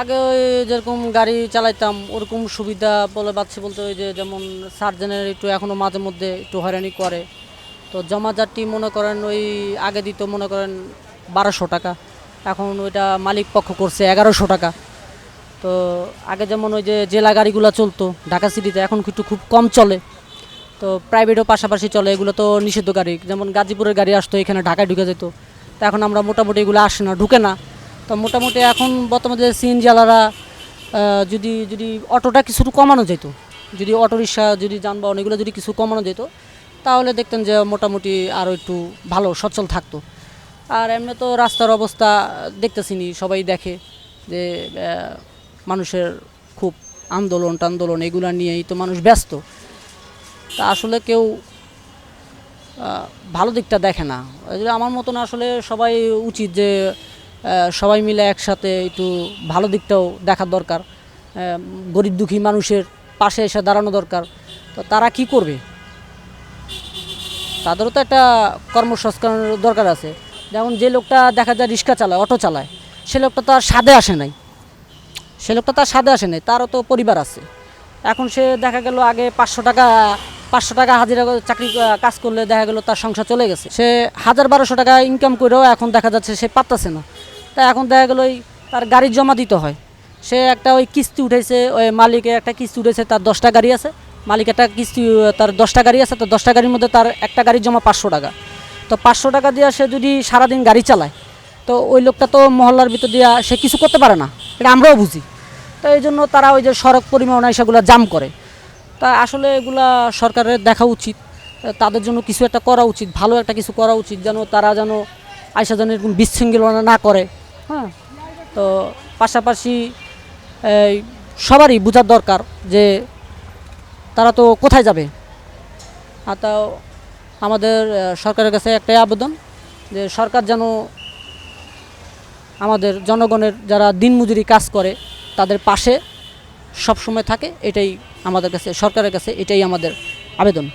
আগে যেরকম গাড়ি চালাইতাম, ওরকম সুবিধা বলে পাচ্ছি বলতে ওই যে যেমন সার্জেনের একটু এখনও মাঝে মধ্যে একটু হয়রানি করে। তো জমাজারটি মনে করেন ওই আগে দিত মনে করেন বারোশো টাকা, এখন ওইটা মালিক পক্ষ করছে এগারোশো টাকা। তো আগে যেমন ওই যে জেলা গাড়িগুলো চলতো, ঢাকা সিটিতে এখন একটু খুব কম চলে। তো প্রাইভেটও পাশাপাশি চলে, এগুলো তো নিষিদ্ধ গাড়ি, যেমন গাজীপুরের গাড়ি আসতো, এখানে ঢাকায় ঢুকে যেত। তো এখন আমরা মোটামুটি এগুলো আসে না, ঢুকে না। তো মোটামুটি এখন বর্তমানে সিএনজি আলারা যদি যদি অটোটা কিছু কমানো যেত? যদি অটো রিক্সা, যদি যানবাহন, এগুলো যদি কিছু কমানো যেত, তাহলে দেখতেন যে মোটামুটি আরও একটু ভালো সচল থাকতো। আর এমনি তো রাস্তার অবস্থা দেখতেছিনি, সবাই দেখে যে মানুষের খুব আন্দোলন টান্দোলন এগুলো নিয়েই তো মানুষ ব্যস্ত। তা আসলে কেউ ভালো দিকটা দেখে না। আমার মতন আসলে সবাই উচিত যে সবাই মিলে একসাথে একটু ভালো দিকটাও দেখার দরকার। গরিব দুঃখী মানুষের পাশে এসে দাঁড়ানো দরকার। তো তারা কি করবে? তাদেরও তো একটা কর্মসংস্থানের দরকার আছে। যেমন যে লোকটা দেখা যায় রিক্সা চালায়, অটো চালায়, সে লোকটা তো আর স্বাদে আসে নাই। সে লোকটা তার স্বাদে আসে নাই, তারও তো পরিবার আছে। এখন সে দেখা গেল আগে পাঁচশো টাকা পাঁচশো টাকা হাজিরা চাকরি কাজ করলে দেখা গেল তার সংসার চলে গেছে। সে হাজার বারোশো টাকা ইনকাম করেও এখন দেখা যাচ্ছে সে পারতেছে না। তা এখন দেখা গেল ওই তার গাড়ি জমা দিতে হয়। সে একটা ওই কিস্তি উঠেছে ওই মালিকের একটা কিস্তি উঠেছে তার দশটা গাড়ি আছে। মালিক একটা কিস্তি, তার দশটা গাড়ি আছে, তো দশটা গাড়ির মধ্যে তার একটা গাড়ির জমা পাঁচশো টাকা। তো পাঁচশো টাকা দিয়ে সে যদি সারাদিন গাড়ি চালায়, তো ওই লোকটা তো মহল্লার ভিতর দিয়া সে কিছু করতে পারে না। এটা আমরাও বুঝি। তো এই জন্য তারা ওই যে সড়ক পরিবহন সেগুলো জাম করে। তা আসলে এগুলা সরকারের দেখা উচিত। তাদের জন্য কিছু একটা করা উচিত, ভালো একটা কিছু করা উচিত, যেন তারা যেন আইসা যেন এরকম বিশৃঙ্খলনা না করে। হ্যাঁ। তো পাশাপাশি সবারই বোঝার দরকার যে তারা তো কোথায় যাবে। আর তাও আমাদের সরকারের কাছে একটাই আবেদন যে সরকার যেন আমাদের জনগণের যারা দিনমজুরি কাজ করে তাদের পাশে সব সময় থাকে, এটাই আমাদের কাছে, সরকারের কাছে এটাই আমাদের আবেদন।